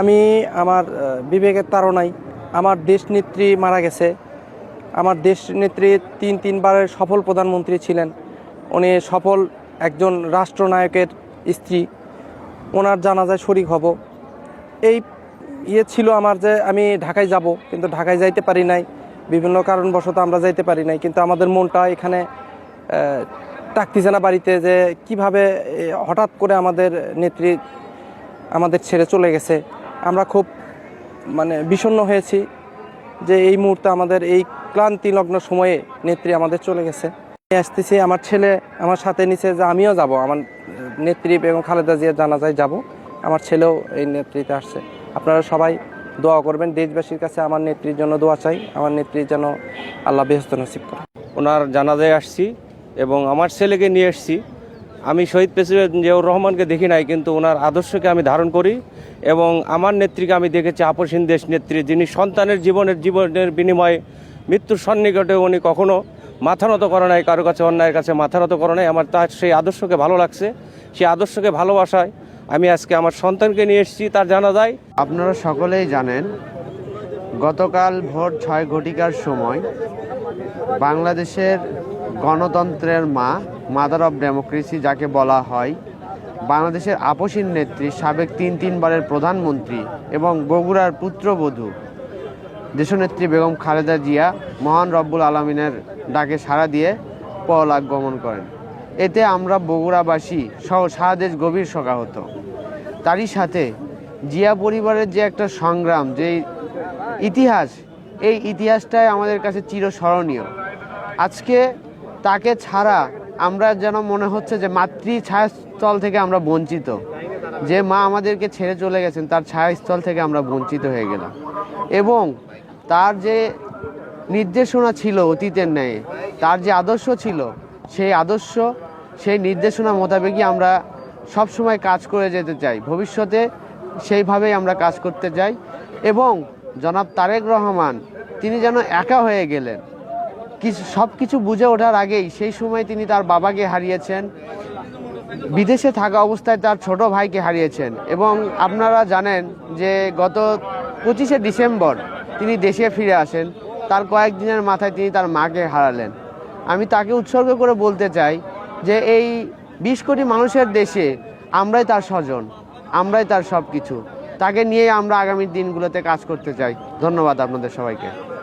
আমি আমার বিবেকের তাড়নায় আমার দেশনেত্রী মারা গেছে। আমার দেশনেত্রী তিন তিনবারের সফল প্রধানমন্ত্রী ছিলেন। উনি সফল একজন রাষ্ট্রনায়কের স্ত্রী। ওনার জানাজায় শরিক হব। এই ইয়ে ছিল আমার যে আমি ঢাকায় যাব, কিন্তু ঢাকায় যাইতে পারি নাই। বিভিন্ন কারণবশত আমরা যাইতে পারি নাই। কিন্তু আমাদের মনটা এখানে টাকতেছে না বাড়িতে যে কীভাবে হঠাৎ করে আমাদের নেত্রী আমাদের ছেড়ে চলে গেছে। আমরা খুব মানে বিষণ্ণ হয়েছি যে এই মুহূর্তে আমাদের এই ক্লান্তি লগ্ন সময়ে নেত্রী আমাদের চলে গেছে। আসতেছি আমার ছেলে আমার সাথে নিচে যে আমিও যাব। আমার নেত্রী বেগম খালেদা জিয়ার জানাজায় যাব। আমার ছেলেও এই নেতৃত্বে আসছে। আপনারা সবাই দোয়া করবেন। দেশবাসীর কাছে আমার নেত্রীর জন্য দোয়া চাই। আমার নেত্রীর যেন আল্লাহ বেহস্ত নসিব করে। ওনার জানাজায় আসছি এবং আমার ছেলেকে নিয়ে এসেছি। আমি শহীদ প্রেসিডেন্ট জিয়াউর রহমানকে দেখি নাই, কিন্তু ওনার আদর্শকে আমি ধারণ করি এবং আমার নেত্রীকে আমি দেখেছি আপসীন দেশ নেত্রী, যিনি সন্তানের জীবনের জীবনের বিনিময়ে মৃত্যুর সন্নিকটে উনি কখনো মাথা নত করে নাই, কারও কাছে অন্যায়ের কাছে মাথা নত করে নাই। আমার তার সেই আদর্শকে ভালো লাগছে, সেই আদর্শকে ভালোবাসায় আমি আজকে আমার সন্তানকে নিয়ে এসেছি, তার জানাজায়। আপনারা সকলেই জানেন, গতকাল ভোর ছয় ঘটিকার সময় বাংলাদেশের গণতন্ত্রের মা মাদার অফ ডেমোক্রেসি যাকে বলা হয়। বাংলাদেশের আপসীন নেত্রী, সাবেক তিন তিনবারের প্রধানমন্ত্রী এবং বগুড়ার পুত্রবধূ। দেশনেত্রী বেগম খালেদা জিয়া মহান রব্বুল আলমিনের ডাকে সাড়া দিয়ে পরলাগ গমন করেন। এতে আমরা বগুড়াবাসী সহ সারা দেশ গভীর শোকাহত। তারই সাথে জিয়া পরিবারের যে একটা সংগ্রাম, যে ইতিহাস, এই ইতিহাসটাই আমাদের কাছে চিরস্মরণীয়। আজকে তাকে ছাড়া আমরা যেন মনে হচ্ছে যে মাতৃ ছায়াস্থল থেকে আমরা বঞ্চিত। যে মা আমাদেরকে ছেড়ে চলে গেছেন, তার ছায়াস্থল থেকে আমরা বঞ্চিত হয়ে গেলাম। এবং তার যে নির্দেশনা ছিল অতীতের ন্যায়, তার যে আদর্শ ছিল, সেই আদর্শ, সেই নির্দেশনা মোতাবেকই আমরা সবসময় কাজ করে যেতে চাই। ভবিষ্যতে সেইভাবেই আমরা কাজ করতে চাই। এবং জনাব তারেক রহমান, তিনি যেন একা হয়ে গেলেন। কিছু সব কিছু বুঝে ওঠার আগেই সেই সময় তিনি তার বাবাকে হারিয়েছেন। বিদেশে থাকা অবস্থায় তার ছোট ভাইকে হারিয়েছেন। এবং আপনারা জানেন যে গত পঁচিশে ডিসেম্বর তিনি দেশে ফিরে আসেন। তার কয়েকদিনের মাথায় তিনি তার মাকে হারালেন। আমি তাকে উৎসর্গ করে বলতে চাই যে এই বিশ কোটি মানুষের দেশে আমরাই তার স্বজন, আমরাই তার সব কিছু তাকে নিয়ে আমরা আগামী দিনগুলোতে কাজ করতে চাই। ধন্যবাদ আপনাদের সবাইকে।